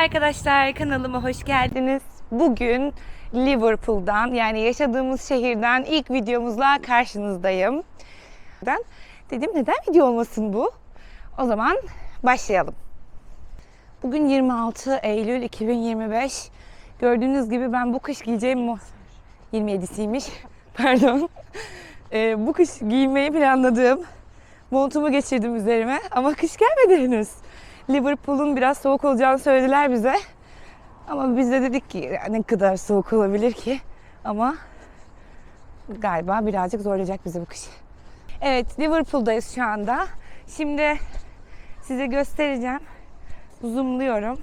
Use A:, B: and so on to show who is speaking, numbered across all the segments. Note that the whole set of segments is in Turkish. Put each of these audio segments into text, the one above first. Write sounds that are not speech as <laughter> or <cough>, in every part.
A: arkadaşlar, kanalıma hoş geldiniz. Bugün Liverpool'dan yani yaşadığımız şehirden ilk videomuzla karşınızdayım. Ben dedim neden video olmasın bu? O zaman başlayalım. Bugün 26 Eylül 2025. Gördüğünüz gibi ben bu kış giyeceğim mu? 27'siymiş. <laughs> Pardon. Ee, bu kış giymeyi planladığım montumu geçirdim üzerime ama kış gelmedi henüz. Liverpool'un biraz soğuk olacağını söylediler bize. Ama biz de dedik ki "Ya ne kadar soğuk olabilir ki? Ama galiba birazcık zorlayacak bizi bu kış. Evet Liverpool'dayız şu anda. Şimdi size göstereceğim. Zoomluyorum.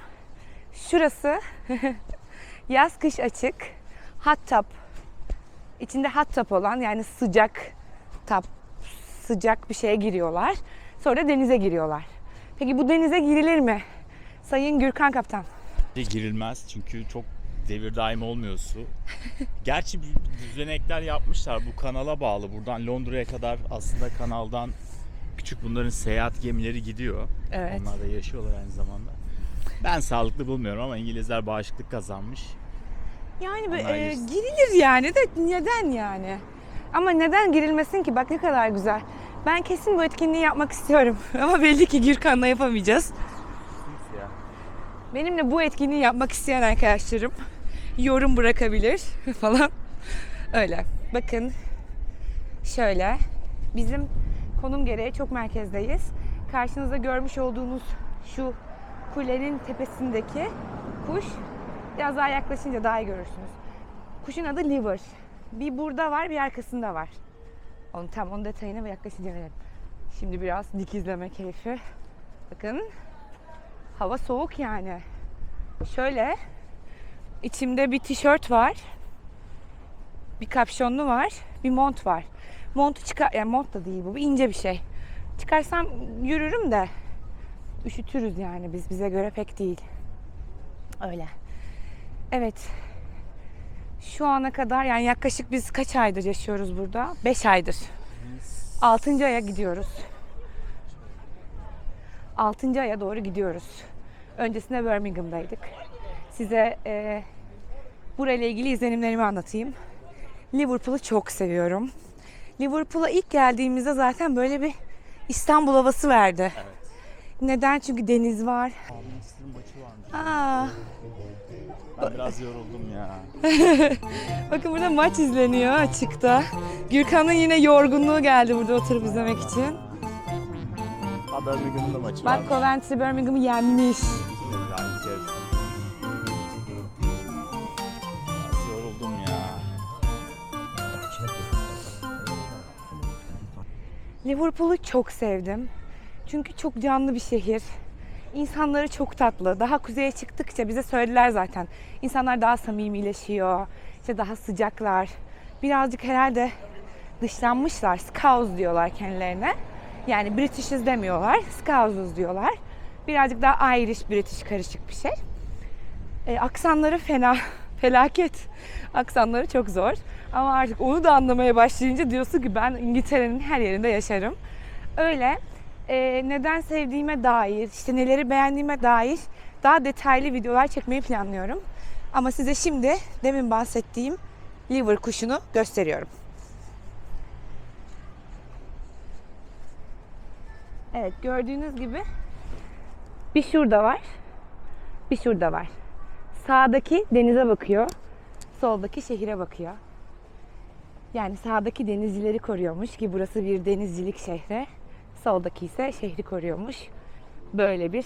A: Şurası <laughs> yaz kış açık. Hot tub. İçinde hot tub olan yani sıcak tap sıcak bir şeye giriyorlar. Sonra denize giriyorlar. Peki bu denize girilir mi? Sayın Gürkan Kaptan.
B: girilmez çünkü çok devir daim olmuyor su. <laughs> Gerçi düzenekler yapmışlar bu kanala bağlı. Buradan Londra'ya kadar aslında kanaldan küçük bunların seyahat gemileri gidiyor.
A: Evet.
B: Onlar da yaşıyorlar aynı zamanda. Ben sağlıklı bulmuyorum ama İngilizler bağışıklık kazanmış.
A: Yani
B: Onlar
A: e, girilir yani de neden yani? Ama neden girilmesin ki? Bak ne kadar güzel. Ben kesin bu etkinliği yapmak istiyorum. <laughs> Ama belli ki Gürkan'la yapamayacağız. Benimle bu etkinliği yapmak isteyen arkadaşlarım yorum bırakabilir <laughs> falan. Öyle. Bakın şöyle bizim konum gereği çok merkezdeyiz. Karşınızda görmüş olduğunuz şu kulenin tepesindeki kuş biraz daha yaklaşınca daha iyi görürsünüz. Kuşun adı liver. Bir burada var bir arkasında var. Onun tam onun detayına ve yaklaşınca verelim. Şimdi biraz dikizleme keyfi. Bakın hava soğuk yani. Şöyle içimde bir tişört var. Bir kapşonlu var. Bir mont var. Montu çıkar yani mont da değil bu. Bir ince bir şey. Çıkarsam yürürüm de üşütürüz yani biz bize göre pek değil. Öyle. Evet. Şu ana kadar yani yaklaşık biz kaç aydır yaşıyoruz burada? 5 aydır. 6. aya gidiyoruz. 6. aya doğru gidiyoruz. Öncesinde Birmingham'daydık. Size e, burayla ilgili izlenimlerimi anlatayım. Liverpool'u çok seviyorum. Liverpool'a ilk geldiğimizde zaten böyle bir İstanbul havası verdi. Neden? Çünkü deniz var.
B: Maçı varmış.
A: Aa,
B: Ben biraz yoruldum ya. <laughs>
A: bakın burada maç izleniyor açıkta. Gürkan'ın yine yorgunluğu geldi burada oturup izlemek için.
B: Ha Birmingham'ın da maçı
A: Bak
B: varmış.
A: Coventry Birmingham'ı yenmiş.
B: Yani. Biraz yoruldum ya.
A: Liverpool'u çok sevdim. Çünkü çok canlı bir şehir. İnsanları çok tatlı. Daha kuzeye çıktıkça bize söylediler zaten. İnsanlar daha samimileşiyor. İşte daha sıcaklar. Birazcık herhalde dışlanmışlar. Scouse diyorlar kendilerine. Yani British'iz demiyorlar. Scouse'uz diyorlar. Birazcık daha Irish, British karışık bir şey. E, aksanları fena. <laughs> Felaket. Aksanları çok zor. Ama artık onu da anlamaya başlayınca diyorsun ki ben İngiltere'nin her yerinde yaşarım. Öyle e, neden sevdiğime dair, işte neleri beğendiğime dair daha detaylı videolar çekmeyi planlıyorum. Ama size şimdi demin bahsettiğim liver kuşunu gösteriyorum. Evet gördüğünüz gibi bir şurada var, bir şurada var. Sağdaki denize bakıyor, soldaki şehire bakıyor. Yani sağdaki denizcileri koruyormuş ki burası bir denizcilik şehri. Soldaki ise şehri koruyormuş. Böyle bir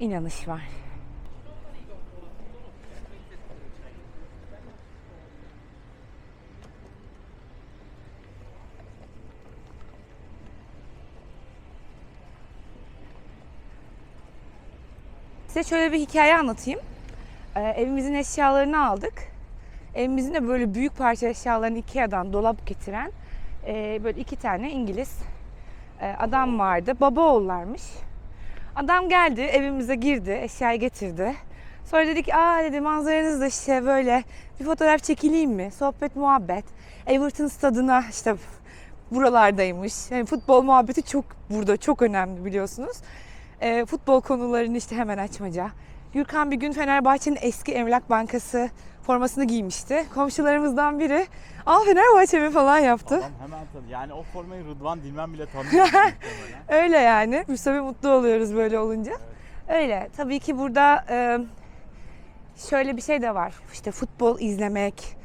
A: inanış var. Size şöyle bir hikaye anlatayım. Ee, evimizin eşyalarını aldık. Evimizin de böyle büyük parça eşyalarını Ikea'dan dolap getiren e, böyle iki tane İngiliz adam vardı. Baba oğullarmış. Adam geldi evimize girdi eşyayı getirdi. Sonra dedik aa dedi manzaranız da işte böyle bir fotoğraf çekileyim mi? Sohbet muhabbet. Everton stadına işte buralardaymış. Yani futbol muhabbeti çok burada çok önemli biliyorsunuz. E, futbol konularını işte hemen açmaca. Gürkan bir gün Fenerbahçe'nin eski Emlak Bankası formasını giymişti. Komşularımızdan biri al Fenerbahçe mi falan yaptı.
B: Adam hemen tanı. Yani o formayı Rıdvan Dilmen bile tanıyor. <laughs>
A: Öyle yani. Biz tabii mutlu oluyoruz böyle olunca. Öyle. Tabii ki burada e, şöyle bir şey de var. İşte futbol izlemek,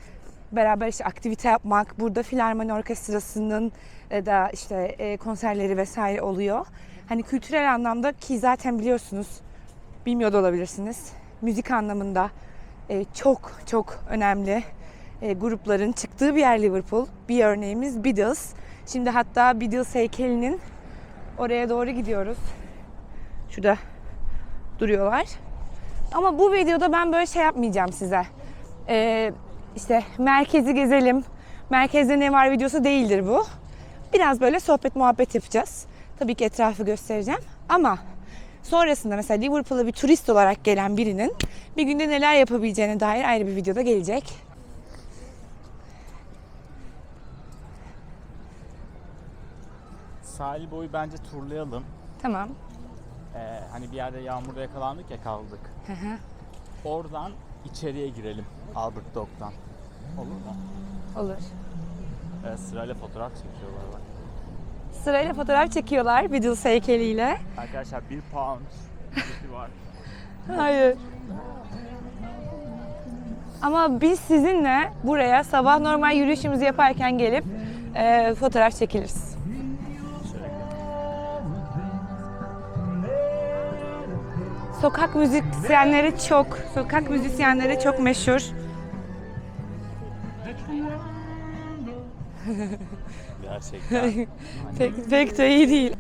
A: beraber işte aktivite yapmak. Burada filarmoni orkestrasının da işte konserleri vesaire oluyor. Hani kültürel anlamda ki zaten biliyorsunuz, bilmiyor da olabilirsiniz. Müzik anlamında e, çok çok önemli e, grupların çıktığı bir yer Liverpool. Bir örneğimiz Beatles. Şimdi hatta Beatles heykelinin Oraya doğru gidiyoruz. Şurada duruyorlar. Ama bu videoda ben böyle şey yapmayacağım size. Ee, işte merkezi gezelim. Merkezde ne var videosu değildir bu. Biraz böyle sohbet muhabbet yapacağız. Tabii ki etrafı göstereceğim. Ama sonrasında mesela Liverpool'a bir turist olarak gelen birinin bir günde neler yapabileceğine dair ayrı bir videoda gelecek.
B: Sahil boyu bence turlayalım.
A: Tamam.
B: Ee, hani bir yerde yağmurda yakalandık ya kaldık.
A: Hı hı.
B: Oradan içeriye girelim Albert Dock'tan. Olur mu?
A: Olur.
B: Evet, sırayla fotoğraf çekiyorlar bak.
A: Sırayla fotoğraf çekiyorlar Beatles heykeliyle.
B: Arkadaşlar bir pound var.
A: Hayır. Ama biz sizinle buraya sabah normal yürüyüşümüzü yaparken gelip e, fotoğraf çekiliriz. Sokak müzisyenleri çok, sokak müzisyenleri çok meşhur. <laughs>
B: gerçekten. <laughs>
A: pek, pek de iyi değil.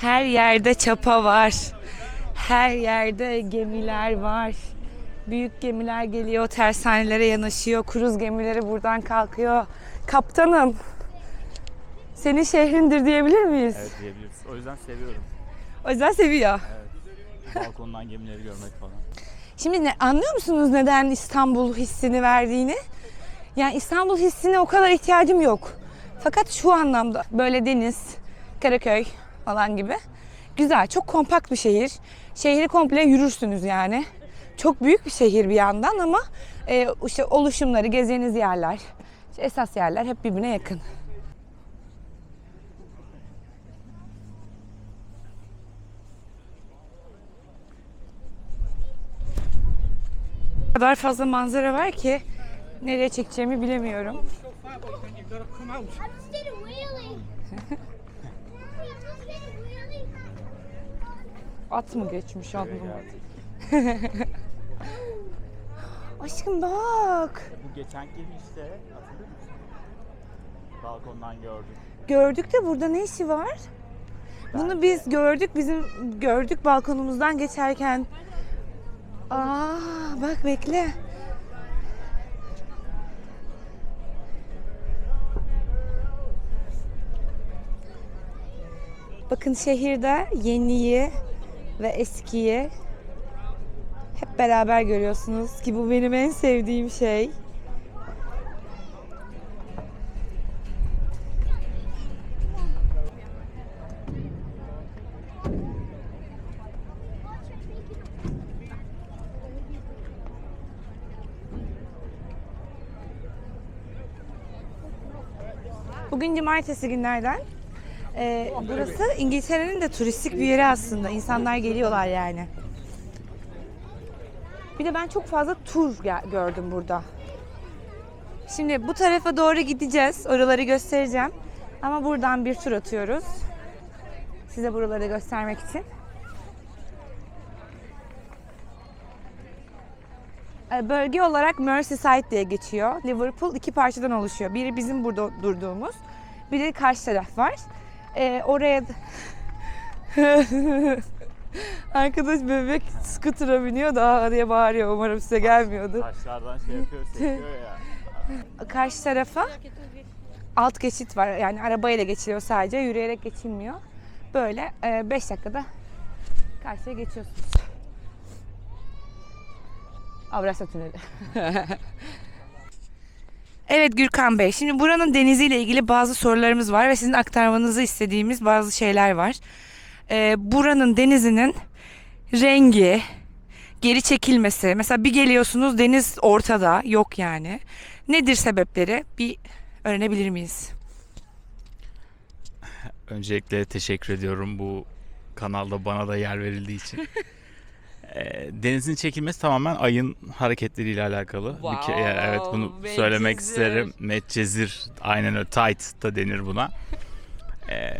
A: Her yerde çapa var. Her yerde gemiler var. Büyük gemiler geliyor, tersanelere yanaşıyor. Kruz gemileri buradan kalkıyor. Kaptanım, senin şehrindir diyebilir miyiz?
B: Evet diyebiliriz. O yüzden seviyorum.
A: O yüzden seviyor.
B: Evet. Balkondan gemileri görmek falan.
A: Şimdi ne, anlıyor musunuz neden İstanbul hissini verdiğini? Yani İstanbul hissine o kadar ihtiyacım yok. Fakat şu anlamda böyle deniz, Karaköy falan gibi. Güzel, çok kompakt bir şehir. Şehri komple yürürsünüz yani. Çok büyük bir şehir bir yandan ama e, işte oluşumları, gezeceğiniz yerler, işte esas yerler hep birbirine yakın. O kadar fazla manzara var ki nereye çekeceğimi bilemiyorum. At mı geçmiş anlamadım. <laughs> Aşkım bak.
B: Bu geçen gemi işte hatırlıyor musun? Balkondan gördük.
A: Gördük de burada ne işi var? Bunu biz gördük. Bizim gördük balkonumuzdan geçerken. Aa bak bekle. Bakın şehirde yeniyi ve eskiyi hep beraber görüyorsunuz ki bu benim en sevdiğim şey. Bugün cumartesi günlerden. Ee, burası İngiltere'nin de turistik bir yeri aslında. İnsanlar geliyorlar yani. Bir de ben çok fazla tur gördüm burada. Şimdi bu tarafa doğru gideceğiz. Oraları göstereceğim. Ama buradan bir tur atıyoruz. Size buraları göstermek için. Ee, Bölge olarak Merseyside diye geçiyor. Liverpool iki parçadan oluşuyor. Biri bizim burada durduğumuz, bir de karşı taraf var. Ee, oraya da- <laughs> Arkadaş bebek scooter'a biniyor da diye bağırıyor. Umarım size gelmiyordu.
B: Taşlardan şey yapıyor, sekiyor ya.
A: Karşı tarafa alt geçit var. Yani arabayla geçiliyor sadece. Yürüyerek geçilmiyor. Böyle 5 dakikada karşıya geçiyorsunuz. Avrasya Tüneli. <laughs> evet Gürkan Bey, şimdi buranın deniziyle ilgili bazı sorularımız var ve sizin aktarmanızı istediğimiz bazı şeyler var. Ee, buranın denizinin rengi, geri çekilmesi. Mesela bir geliyorsunuz deniz ortada, yok yani. Nedir sebepleri? Bir öğrenebilir miyiz?
B: Öncelikle teşekkür ediyorum bu kanalda bana da yer verildiği için. <laughs> Ee, Denizin çekilmesi tamamen ayın hareketleriyle alakalı. Bir ke-
A: Wow,
B: evet bunu söylemek
A: Medcezir.
B: isterim. Medcezir aynen öyle tight da denir buna. Ee,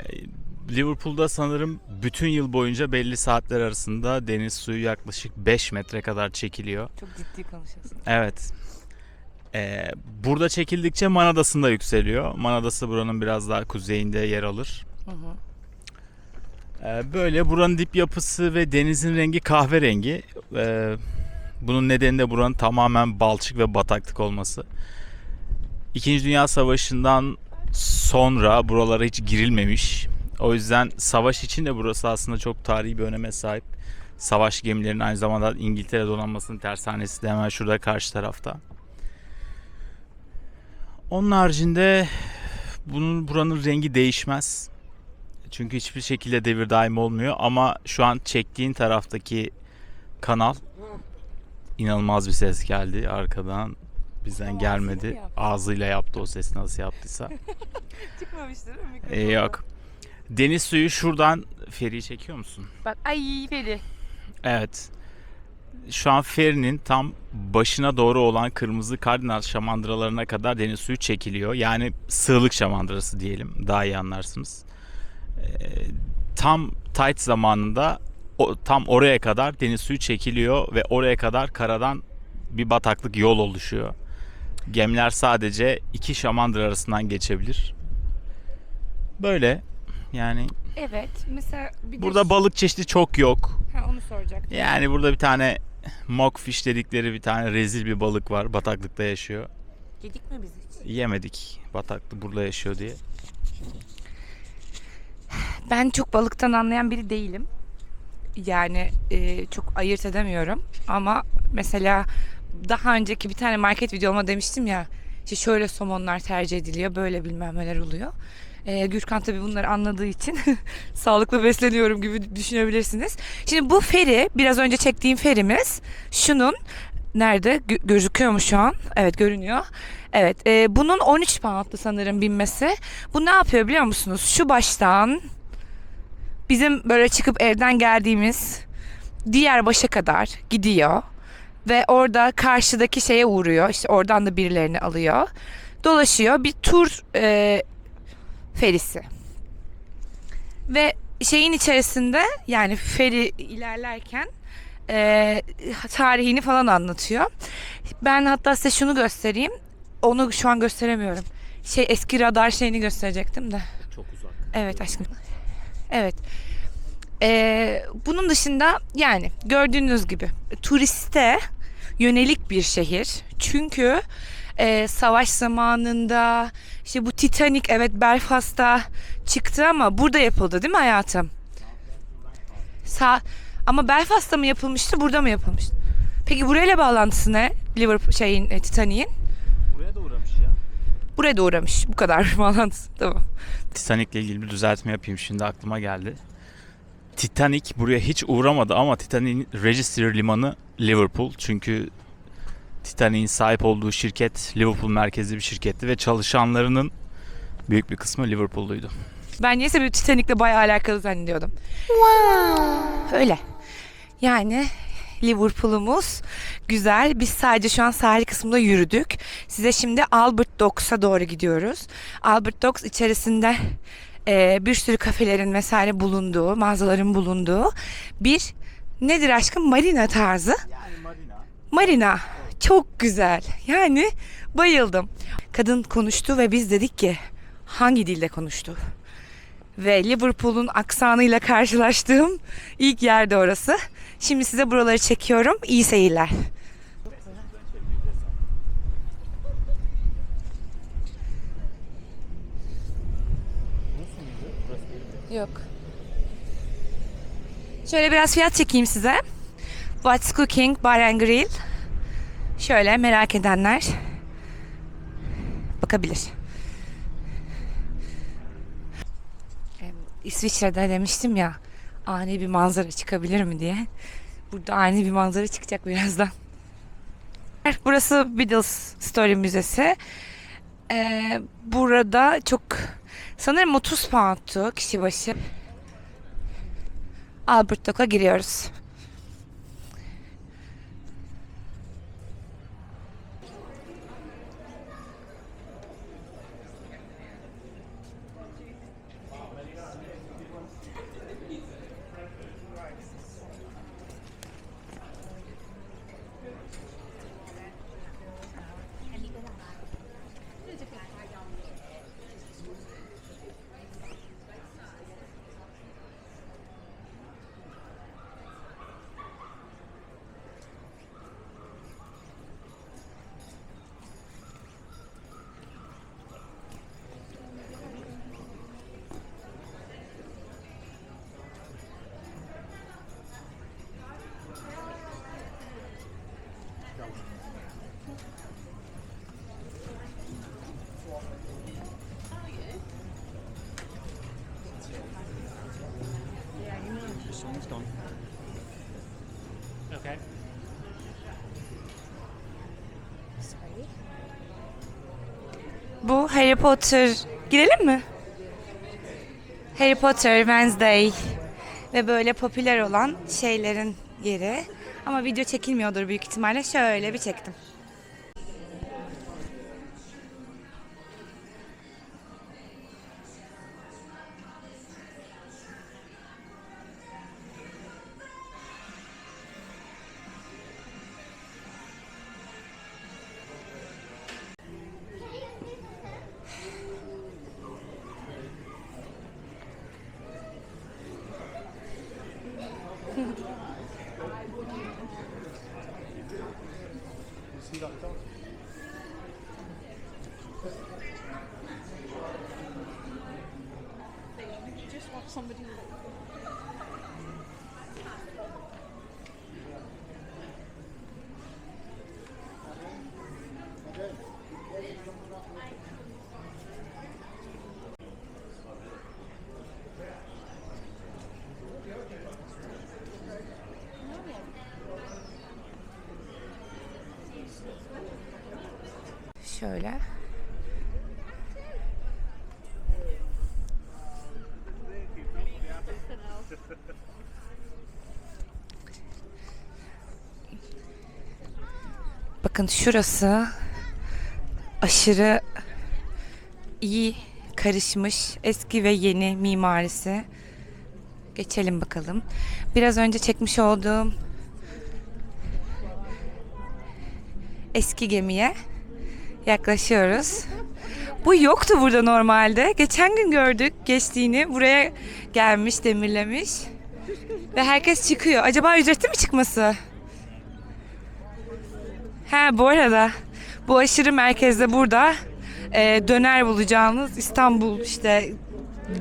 B: Liverpool'da sanırım bütün yıl boyunca belli saatler arasında deniz suyu yaklaşık 5 metre kadar çekiliyor.
A: Çok ciddi konuşuyorsun.
B: Evet. Ee, burada çekildikçe Man Adası'nda yükseliyor. Man Adası buranın biraz daha kuzeyinde yer alır. Ee, böyle buranın dip yapısı ve denizin rengi kahverengi. Ee, bunun nedeni de buranın tamamen balçık ve bataklık olması. İkinci Dünya Savaşı'ndan sonra buralara hiç girilmemiş. O yüzden savaş için de burası aslında çok tarihi bir öneme sahip. Savaş gemilerinin aynı zamanda İngiltere donanmasının tersanesi de hemen şurada karşı tarafta. Onun haricinde bunun buranın rengi değişmez. Çünkü hiçbir şekilde devir daim olmuyor ama şu an çektiğin taraftaki kanal inanılmaz bir ses geldi arkadan bizden gelmedi. Ağzıyla yaptı o sesi nasıl yaptıysa. <laughs>
A: Çıkmamıştır
B: Ee, yok. Deniz suyu şuradan feri çekiyor musun?
A: Bak ay Feri.
B: Evet. Şu an ferinin tam başına doğru olan kırmızı kardinal şamandıralarına kadar deniz suyu çekiliyor. Yani sığlık şamandırası diyelim. Daha iyi anlarsınız. Ee, tam tight zamanında o, tam oraya kadar deniz suyu çekiliyor ve oraya kadar karadan bir bataklık yol oluşuyor. Gemiler sadece iki şamandıra arasından geçebilir. Böyle yani
A: Evet mesela bir de
B: burada balık çeşidi çok yok.
A: Ha, onu soracaktım.
B: Yani burada bir tane mockfish dedikleri bir tane rezil bir balık var. Bataklıkta yaşıyor.
A: Yedik mi biz hiç?
B: Yemedik. Bataklık burada yaşıyor diye.
A: Ben çok balıktan anlayan biri değilim. Yani e, çok ayırt edemiyorum. Ama mesela daha önceki bir tane market videoma demiştim ya. işte şöyle somonlar tercih ediliyor, böyle bilmem neler oluyor. E, Gürkan tabii bunları anladığı için <laughs> sağlıklı besleniyorum gibi düşünebilirsiniz. Şimdi bu feri, biraz önce çektiğim ferimiz şunun nerede Gö- gözüküyor mu şu an? Evet görünüyor. Evet, e, bunun 13 pound'tu sanırım binmesi. Bu ne yapıyor biliyor musunuz? Şu baştan bizim böyle çıkıp evden geldiğimiz diğer başa kadar gidiyor ve orada karşıdaki şeye uğruyor. İşte oradan da birilerini alıyor. Dolaşıyor. Bir tur e, ferisi. Ve şeyin içerisinde yani feri ilerlerken e, tarihini falan anlatıyor. Ben hatta size şunu göstereyim. Onu şu an gösteremiyorum. Şey eski radar şeyini gösterecektim de.
B: Çok uzak.
A: Evet aşkım. Evet. Ee, bunun dışında yani gördüğünüz gibi turiste yönelik bir şehir. Çünkü e, savaş zamanında işte bu Titanic evet Belfast'ta çıktı ama burada yapıldı değil mi hayatım? Sa ama Belfast'ta mı yapılmıştı, burada mı yapılmıştı? Peki burayla bağlantısı ne? Liverpool şeyin e, Titanic'in
B: Buraya da uğramış ya.
A: buraya da uğramış. Bu kadar <laughs> bağlantısı. Tamam.
B: Titanic'le ilgili bir düzeltme yapayım şimdi aklıma geldi. Titanic buraya hiç uğramadı ama Titanic'in registry limanı Liverpool. Çünkü Titanic'in sahip olduğu şirket Liverpool merkezli bir şirketti ve çalışanlarının büyük bir kısmı Liverpool'luydu.
A: Ben niyeyse bir Titanic'le bayağı alakalı zannediyordum. Öyle. Yani Liverpool'umuz güzel. Biz sadece şu an sahil kısmında yürüdük. Size şimdi Albert Docks'a doğru gidiyoruz. Albert Docks içerisinde e, bir sürü kafelerin vesaire bulunduğu, mağazaların bulunduğu bir nedir aşkım? Marina tarzı.
B: Yani marina.
A: Marina. Çok güzel. Yani bayıldım. Kadın konuştu ve biz dedik ki hangi dilde konuştu? Ve Liverpool'un aksanıyla karşılaştığım ilk yerde orası. Şimdi size buraları çekiyorum. İyi seyirler. Yok. Şöyle biraz fiyat çekeyim size. What's Cooking Bar and Grill. Şöyle merak edenler bakabilir. İsviçre'de demiştim ya ani bir manzara çıkabilir mi diye. Burada ani bir manzara çıkacak birazdan. Burası Beatles Story Müzesi. Ee, burada çok sanırım 30 pound'tu kişi başı. Albert Dock'a giriyoruz. Harry Potter. Girelim mi? Harry Potter, Wednesday ve böyle popüler olan şeylerin yeri. Ama video çekilmiyordur büyük ihtimalle. Şöyle bir çektim. Şöyle. Bakın şurası aşırı iyi karışmış eski ve yeni mimarisi. Geçelim bakalım. Biraz önce çekmiş olduğum eski gemiye yaklaşıyoruz. Bu yoktu burada normalde. Geçen gün gördük geçtiğini. Buraya gelmiş, demirlemiş. Ve herkes çıkıyor. Acaba ücretli mi çıkması? Ha bu arada bu aşırı merkezde burada e, döner bulacağınız İstanbul işte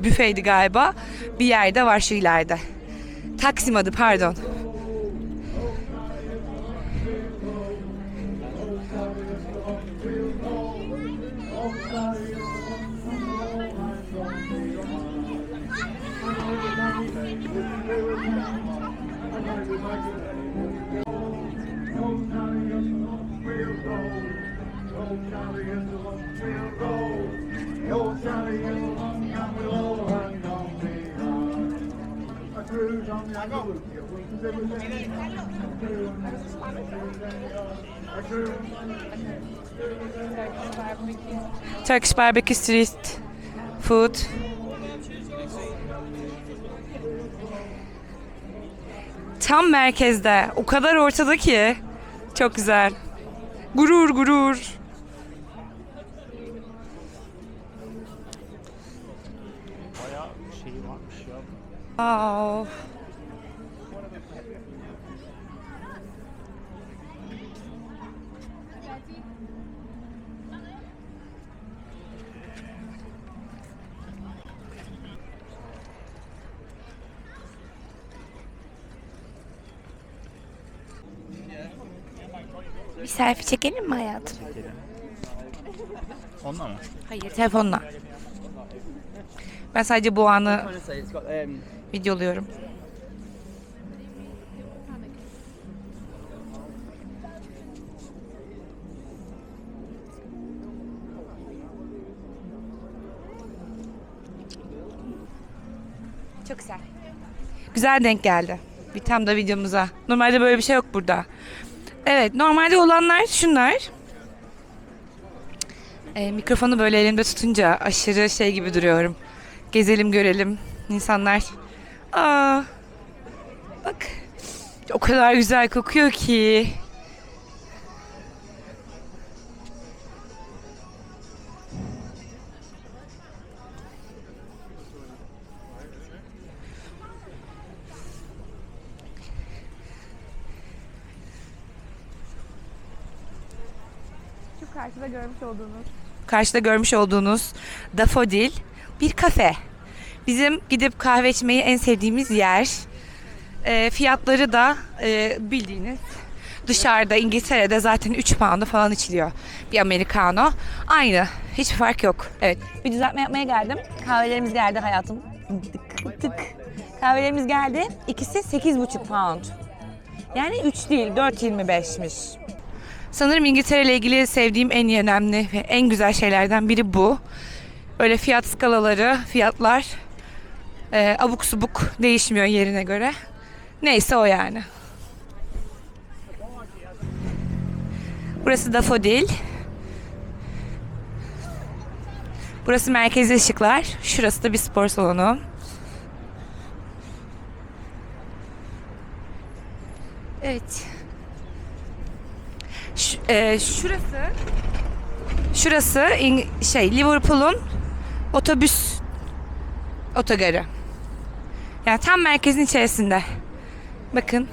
A: büfeydi galiba bir yerde var şu ileride. Taksim adı pardon. Turkish barbecue street food. Tam merkezde. O kadar ortada ki. Çok güzel. Gurur gurur.
B: Bayağı şeyi varmış ya.
A: Wow. Selfie çekelim mi hayatım?
B: Onunla mı?
A: Hayır telefonla. Ben sadece bu anı
C: um,
A: videoluyorum. Çok güzel. Güzel denk geldi. Bir tam da videomuza. Normalde böyle bir şey yok burada. Evet normalde olanlar şunlar. E, mikrofonu böyle elimde tutunca aşırı şey gibi duruyorum. Gezelim görelim insanlar. Aa, bak o kadar güzel kokuyor ki. Görmüş olduğunuz karşıda görmüş olduğunuz Dafodil bir kafe. Bizim gidip kahve içmeyi en sevdiğimiz yer. E, fiyatları da e, bildiğiniz dışarıda İngiltere'de zaten 3 pound'a falan içiliyor bir americano. Aynı. Hiçbir fark yok. Evet. Bir düzeltme yapmaya geldim. Kahvelerimiz geldi hayatım. Tık tık. Kahvelerimiz geldi. İkisi 8,5 pound. Yani 3 değil 4.25'miş. Sanırım İngiltere ile ilgili sevdiğim en önemli ve en güzel şeylerden biri bu. Öyle fiyat skalaları, fiyatlar e, abuk subuk değişmiyor yerine göre. Neyse o yani. Burası Dafodil. Burası merkezi ışıklar. Şurası da bir spor salonu. Evet. Ş- e, şurası şurası İng- şey Liverpool'un otobüs otogarı. Yani tam merkezin içerisinde. Bakın.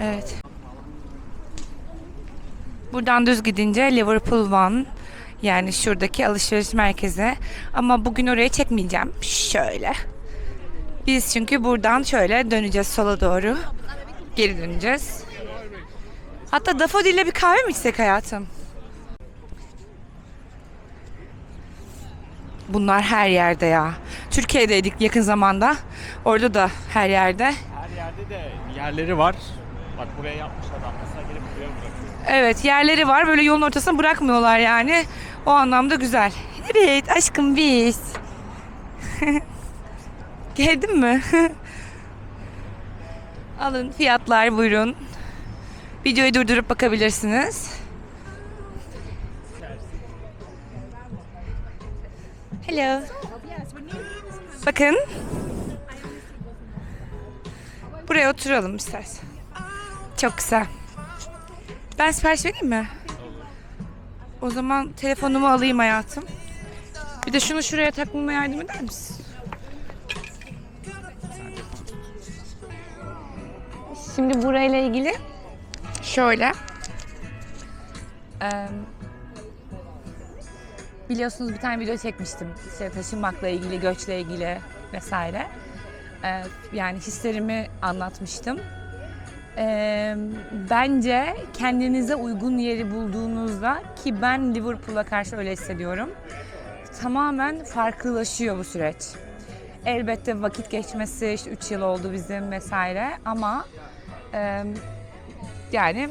A: Evet. Buradan düz gidince Liverpool One yani şuradaki alışveriş merkezi. Ama bugün oraya çekmeyeceğim. Şöyle. Biz çünkü buradan şöyle döneceğiz sola doğru. Geri döneceğiz. Hatta Dafodil'le bir kahve mi içsek hayatım? Bunlar her yerde ya. Türkiye'deydik yakın zamanda. Orada da her yerde.
B: Her yerde de yerleri var. Bak buraya yapmış adam. Mesela gelip buraya bırakıyor.
A: Evet yerleri var. Böyle yolun ortasına bırakmıyorlar yani. O anlamda güzel. Evet aşkım biz. <laughs> Geldin mi? <laughs> Alın fiyatlar buyurun. Videoyu durdurup bakabilirsiniz. Hello. Bakın. Buraya oturalım istersen. Çok güzel. Ben sipariş vereyim mi? O zaman telefonumu alayım hayatım. Bir de şunu şuraya takmama yardım eder misin? Şimdi burayla ilgili şöyle. Biliyorsunuz bir tane video çekmiştim. İşte taşınmakla ilgili, göçle ilgili vesaire. Yani hislerimi anlatmıştım. Bence kendinize uygun yeri bulduğunuzda ki ben Liverpool'a karşı öyle hissediyorum. Tamamen farklılaşıyor bu süreç. Elbette vakit geçmesi işte 3 yıl oldu bizim vesaire ama yani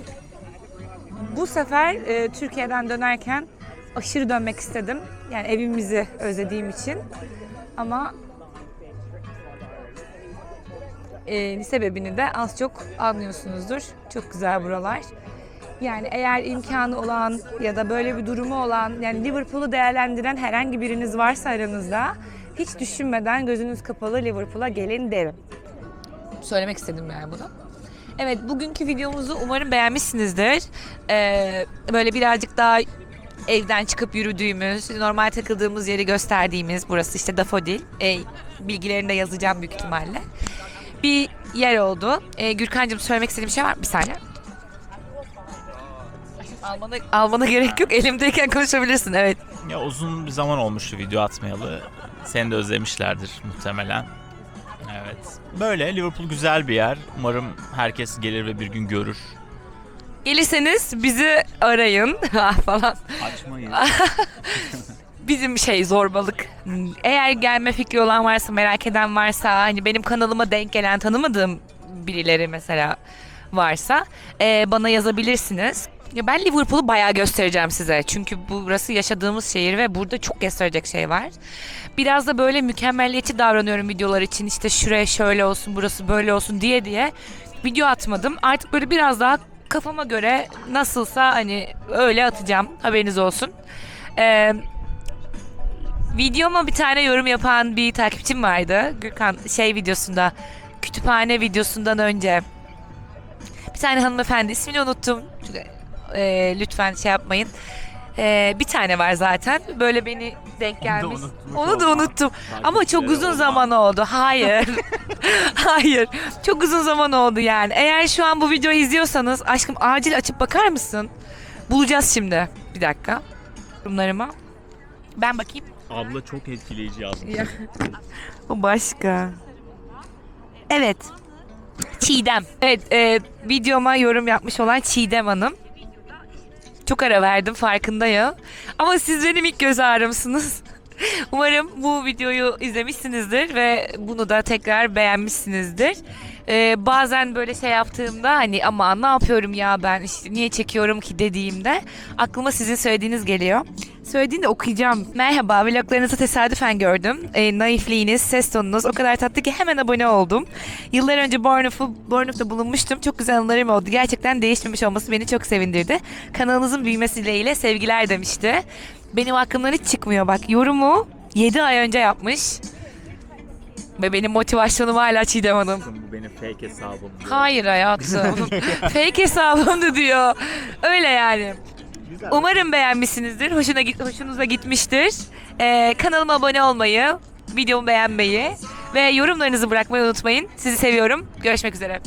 A: bu sefer e, Türkiye'den dönerken aşırı dönmek istedim. Yani evimizi özlediğim için. Ama e, sebebini de az çok anlıyorsunuzdur. Çok güzel buralar. Yani eğer imkanı olan ya da böyle bir durumu olan yani Liverpool'u değerlendiren herhangi biriniz varsa aranızda hiç düşünmeden gözünüz kapalı Liverpool'a gelin derim. Söylemek istedim yani bunu. Evet bugünkü videomuzu umarım beğenmişsinizdir. Ee, böyle birazcık daha evden çıkıp yürüdüğümüz, normal takıldığımız yeri gösterdiğimiz burası işte Dafodil. Ee, bilgilerini de yazacağım büyük ihtimalle. Bir yer oldu. Ee, Gürkan'cığım söylemek istediğim şey var mı? Bir saniye. Almana, almana gerek yok. Elimdeyken konuşabilirsin. Evet.
B: Ya uzun bir zaman olmuştu video atmayalı. Seni de özlemişlerdir muhtemelen. Evet. Böyle Liverpool güzel bir yer. Umarım herkes gelir ve bir gün görür.
A: Gelirseniz bizi arayın <laughs> falan.
B: Açmayın. <laughs>
A: Bizim şey zorbalık. Eğer gelme fikri olan varsa, merak eden varsa, hani benim kanalıma denk gelen tanımadığım birileri mesela varsa e, bana yazabilirsiniz. Ya ben Liverpool'u bayağı göstereceğim size. Çünkü burası yaşadığımız şehir ve burada çok gösterecek şey var. Biraz da böyle mükemmelliyetçi davranıyorum videolar için. İşte şuraya şöyle olsun, burası böyle olsun diye diye video atmadım. Artık böyle biraz daha kafama göre nasılsa hani öyle atacağım. Haberiniz olsun. Eee Videoma bir tane yorum yapan bir takipçim vardı. Gürkan şey videosunda, kütüphane videosundan önce. Bir tane hanımefendi ismini unuttum. Ee, lütfen şey yapmayın. Ee, bir tane var zaten. Böyle beni denk gelmiş. Onu da
B: olma.
A: unuttum. Ama çok uzun zaman oldu. Hayır. <laughs> Hayır. Çok uzun zaman oldu yani. Eğer şu an bu videoyu izliyorsanız aşkım acil açıp bakar mısın? Bulacağız şimdi. Bir dakika. Yorumlarıma. Ben bakayım.
B: Abla çok etkileyici yazmış.
A: O başka. Evet. Çiğdem. Evet, e, videoma yorum yapmış olan Çiğdem Hanım. Çok ara verdim farkındayım. Ama siz benim ilk göz ağrımsınız. <laughs> Umarım bu videoyu izlemişsinizdir ve bunu da tekrar beğenmişsinizdir. E, bazen böyle şey yaptığımda hani ama ne yapıyorum ya ben işte niye çekiyorum ki dediğimde aklıma sizin söylediğiniz geliyor. Söylediğinde okuyacağım. Merhaba, vloglarınızı tesadüfen gördüm. E, naifliğiniz, ses tonunuz o kadar tatlı ki hemen abone oldum. Yıllar önce Bournemouth'u, Bournemouth'ta bulunmuştum. Çok güzel anılarım oldu. Gerçekten değişmemiş olması beni çok sevindirdi. Kanalınızın büyümesiyle sevgiler demişti. Benim aklımdan hiç çıkmıyor bak. Yorumu 7 ay önce yapmış. Ve benim motivasyonum hala Çiğdem Hanım.
B: Bu benim fake hesabım. diyor.
A: Hayır hayatım. <laughs> Fake hesabımdı diyor. Öyle yani.
B: Güzel.
A: Umarım beğenmişsinizdir. Hoşuna git, hoşunuza gitmiştir. Ee, kanalıma abone olmayı, videomu beğenmeyi ve yorumlarınızı bırakmayı unutmayın. Sizi seviyorum. Görüşmek üzere.